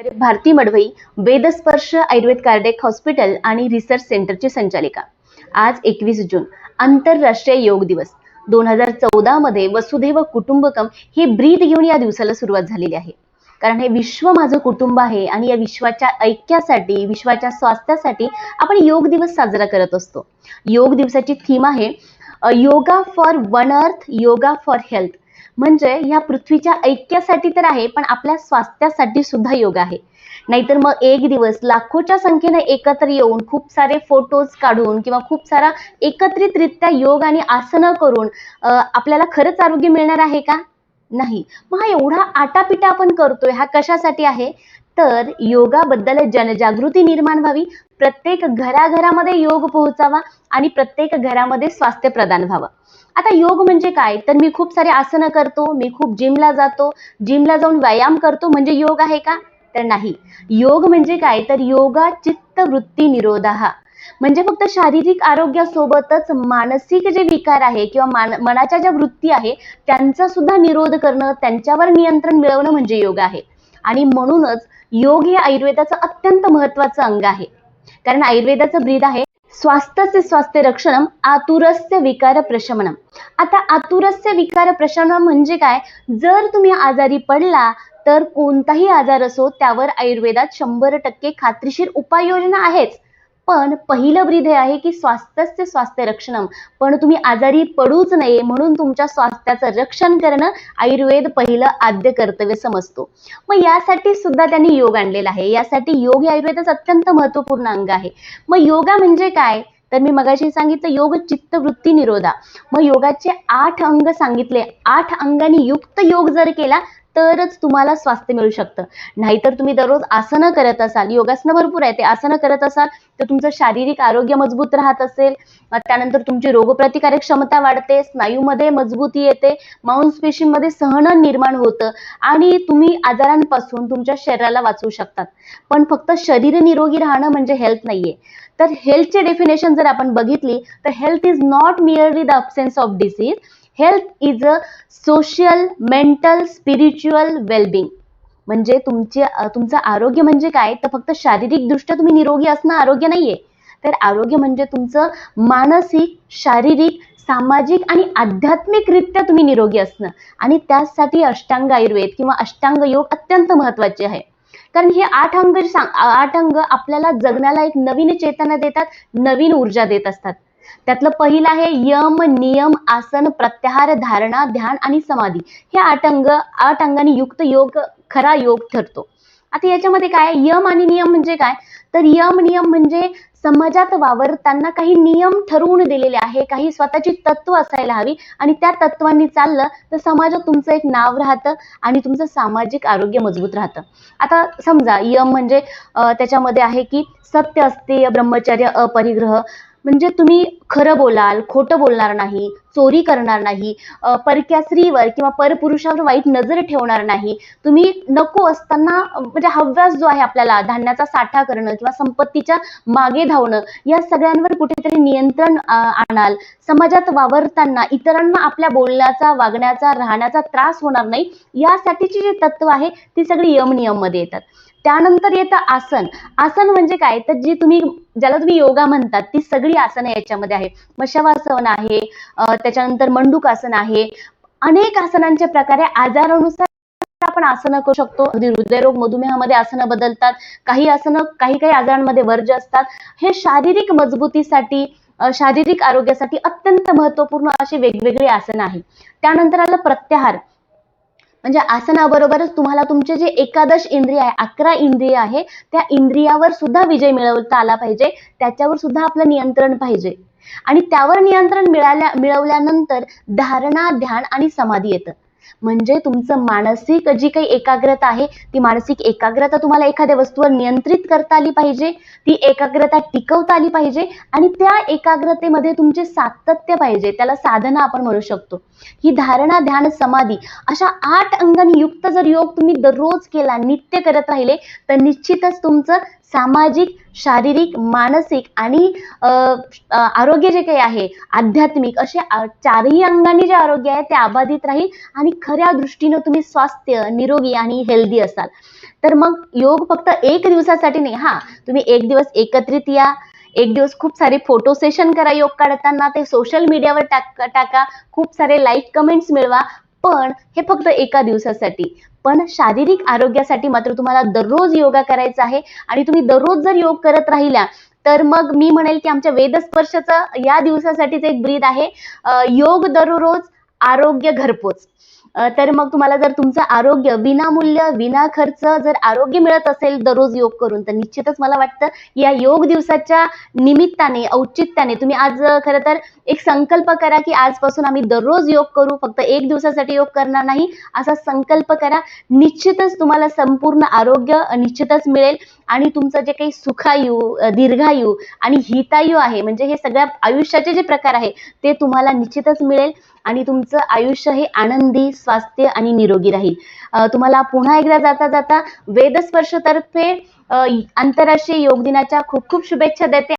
तर Bharati Madvai Vedsparsh Ayurved cardiac hospital आणि research सेंटरची संचालिका. आज एकवीस जून आंतरराष्ट्रीय योग दिवस. दोन हजार चौदामध्ये वसुधैव कुटुंबकम हे ब्रीद घेऊन या दिवसाला सुरुवात झालेली आहे. कारण हे विश्व माझं कुटुंब आहे आणि या विश्वाच्या ऐक्यासाठी विश्वाच्या स्वास्थ्यासाठी आपण योग दिवस साजरा करत असतो. योग दिवसाची थीम आहे yoga for one earth yoga for health. म्हणजे ह्या पृथ्वीच्या ऐक्यासाठी तर आहे पण आपल्या स्वास्थ्यासाठी सुद्धा योग आहे. नाहीतर मग एक दिवस लाखोच्या संख्येने एकत्र येऊन खूप सारे फोटोज काढून किंवा खूप सारा एकत्रितरित्या योग आणि आसनं करून आपल्याला खरंच आरोग्य मिळणार आहे का? नाही. मग हा एवढा आटापिटा आपण करतोय हा कशासाठी आहे? तर योगाबद्दल जनजागृती निर्माण व्हावी प्रत्येक घराघरामध्ये योग पोहोचावा आणि प्रत्येक घरामध्ये स्वास्थ्य प्रदान व्हावं. आता योग म्हणजे काय? तर मी खूप सारे आसनं करतो मी खूप जिमला जातो. जिमला जाऊन व्यायाम करतो म्हणजे योग आहे का? तर नाही. योग म्हणजे काय? तर योगा चित्त वृत्ती निरोधा. म्हणजे फक्त शारीरिक आरोग्यासोबतच मानसिक जे विकार आहे किंवा मनाच्या ज्या वृत्ती आहे त्यांचा सुद्धा निरोध करणं त्यांच्यावर नियंत्रण मिळवणं म्हणजे योग आहे. आणि म्हणूनच योग हे आयुर्वेदाचं अत्यंत महत्वाचं अंग आहे. कारण आयुर्वेदाचं ब्रीद आहे स्वास्थ्यस्य स्वास्थ्य रक्षणम आतुरस्य विकार प्रशमनम आता आतुरस्य विकार प्रशमनम म्हणजे काय? जर तुम्ही आजारी पडला तर कोणताही आजार असो त्यावर आयुर्वेदात शंभर टक्के खात्रीशीर उपाययोजना आहेच. पण पहिलं ब्रीद हे आहे की स्वास्थ्य स्वास्थ्य रक्षणम पण तुम्ही आजारी पडूच नये म्हणून तुमच्या स्वास्थ्याचं रक्षण करणं आयुर्वेद पहिलं आद्य कर्तव्य समजतो. मग यासाठी सुद्धा त्यांनी योग आणलेला आहे. यासाठी योग हे आयुर्वेदाचं अत्यंत महत्त्वपूर्ण अंग आहे. मग योगा म्हणजे काय? तर मी मगाशी सांगितलं योग चित्तवृत्ती निरोधा. मग योगाचे आठ अंग सांगितले. आठ अंगांनी युक्त योग जर केला तरच तुम्हाला स्वास्थ्य मिळू शकतं. नाहीतर तुम्ही दररोज आसनं करत असाल योगासनं भरपूर आहे ते आसनं करत असाल तर तुमचं शारीरिक आरोग्य मजबूत राहत असेल. त्यानंतर तुमची रोगप्रतिकारक क्षमता वाढते स्नायूमध्ये मजबूती येते मांसपेशींमध्ये सहन निर्माण होतं आणि तुम्ही आजारांपासून तुमच्या शरीराला वाचवू शकतात. पण फक्त शरीर निरोगी राहणं म्हणजे हेल्थ नाहीये. तर हेल्थचे डेफिनेशन जर आपण बघितली तर health is not merely the absence of disease health is a social mental spiritual wellbeing म्हणजे तुमचे तुमचं आरोग्य म्हणजे काय? तर फक्त शारीरिकदृष्ट्या तुम्ही निरोगी असणं आरोग्य नाहीये. तर आरोग्य म्हणजे तुमचं मानसिक शारीरिक सामाजिक आणि आध्यात्मिकरित्या तुम्ही निरोगी असणं. आणि त्यासाठी अष्टांग आयुर्वेद किंवा अष्टांग योग अत्यंत महत्त्वाचे आहे. कारण हे आठ अंग सांग आठ अंग आपल्याला जगण्याला एक नवीन चेतना देतात नवीन ऊर्जा देत असतात. त्यातलं पहिलं आहे यम नियम आसन प्रत्याहार धारणा ध्यान आणि समाधी. हे आठ अंग आठ अंगाने युक्त योग खरा योग ठरतो. आता याच्यामध्ये काय यम आणि नियम म्हणजे काय? तर यम नियम म्हणजे समाजात वावरताना काही नियम ठरवून दिलेले आहे. काही स्वतःची तत्व असायला हवी आणि त्या तत्वांनी चाललं तर समाजात तुमचं एक नाव राहतं आणि तुमचं सामाजिक आरोग्य मजबूत राहतं. आता समजा यम म्हणजे अं, त्याच्यामध्ये आहे की सत्य असते ब्रह्मचर्य अपरिग्रह. म्हणजे तुम्ही खरं बोलाल खोटं बोलणार नाही चोरी करणार नाही परक्या स्त्रीवर किंवा परपुरुषावर वाईट नजर ठेवणार नाही. तुम्ही नको असताना म्हणजे हव्यास जो आहे आपल्याला धान्याचा साठा करणं किंवा संपत्तीच्या मागे धावणं या सगळ्यांवर कुठेतरी नियंत्रण आणाल. समाजात वावरताना इतरांना आपल्या बोलण्याचा वागण्याचा राहण्याचा त्रास होणार नाही. यासाठीची जी तत्व आहे ती सगळी यम नियममध्ये येतात. त्यानंतर येतं आसन. आसन म्हणजे काय? तर जी तुम्ही ज्याला तुम्ही योगा म्हणतात ती सगळी आसनं याच्यामध्ये आहे मग शवासन आहे त्याच्यानंतर त्याच्यानंतर मंडूकासन आहे. अनेक आसनांचे प्रकारे आजारानुसार आपण आसनं करू शकतो. अगदी हृदयरोग मधुमेहामध्ये आसनं बदलतात. काही आसनं काही काही आजारांमध्ये वर्ज असतात. हे शारीरिक मजबूतीसाठी शारीरिक आरोग्यासाठी अत्यंत महत्त्वपूर्ण अशी वेगवेगळी आसनं आहेत त्यानंतर आलं प्रत्याहार. म्हणजे आसनाबरोबरच तुम्हाला तुमचे जे एकादश इंद्रिय आहे अकरा इंद्रिय आहे त्या इंद्रियावर सुद्धा विजय मिळवता आला पाहिजे. त्याच्यावर सुद्धा आपलं नियंत्रण पाहिजे. आणि त्यावर नियंत्रण मिळाल्या मिळवल्यानंतर धारणा ध्यान आणि समाधी येतं. म्हणजे तुमचं मानसिक जी काही एकाग्रता आहे ती मानसिक एकाग्रता तुम्हाला एखाद्या वस्तूवर नियंत्रित करता आली पाहिजे ती एकाग्रता टिकवता आली पाहिजे आणि त्या एकाग्रतेमध्ये तुमचे सातत्य पाहिजे त्याला साधना आपण म्हणू शकतो. ही धारणा ध्यान समाधी अशा आठ अंगांनी युक्त जर योग तुम्ही दररोज केला नित्य करत राहिले तर निश्चितच तुमचं सामाजिक शारीरिक मानसिक आणि आरोग्य जे काही आहे आध्यात्मिक असे चारही अंगांनी जे आरोग्य आहे ते अबाधित राहील आणि तुम्ही खऱ्या दृष्टीनं तुम्ही स्वास्थ्य निरोगी आणि हेल्दी असाल. तर मग योग फक्त एक दिवसासाठी नाही हा. तुम्ही एक दिवस एकत्रित या एक दिवस खूप सारे फोटो सेशन करा योग काढताना ते सोशल मीडियावर टाका टाका. खूप सारे लाईक कमेंट्स मिळवा. पण हे फक्त एका दिवसासाठी. पण शारीरिक आरोग्यासाठी मात्र तुम्हाला दररोज योगा करायचा आहे. आणि तुम्ही दररोज जर योग करत राहिला तर मग मी म्हणेल की आमच्या वेदस्पर्शचा या दिवसासाठीच एक ब्रीद आहे. योग दररोज आरोग्य घरपोच. तर मग तुम्हाला जर तुमचं आरोग्य विनामूल्य विना खर्च जर आरोग्य मिळत असेल दररोज योग करून तर निश्चितच मला वाटतं या योग दिवसाच्या निमित्ताने औचित्याने तुम्ही आज खरं तर एक संकल्प करा की आजपासून आम्ही दररोज योग करू फक्त एक दिवसासाठी योग करणार नाही असा संकल्प करा. निश्चितच तुम्हाला संपूर्ण आरोग्य निश्चितच मिळेल आणि तुमचं जे काही सुखायू दीर्घायू आणि हितायू आहे म्हणजे हे सगळ्या आयुष्याचे जे प्रकार आहे ते तुम्हाला निश्चितच मिळेल आणि तुमचं आयुष्य हे आनंदी स्वास्थ्य आणि निरोगी राहील. तुम्हाला पुन्हा एकदा जाता जाता वेदस्पर्शतर्फे आंतरराष्ट्रीय योग दिनाच्या खूप खूप शुभेच्छा देते.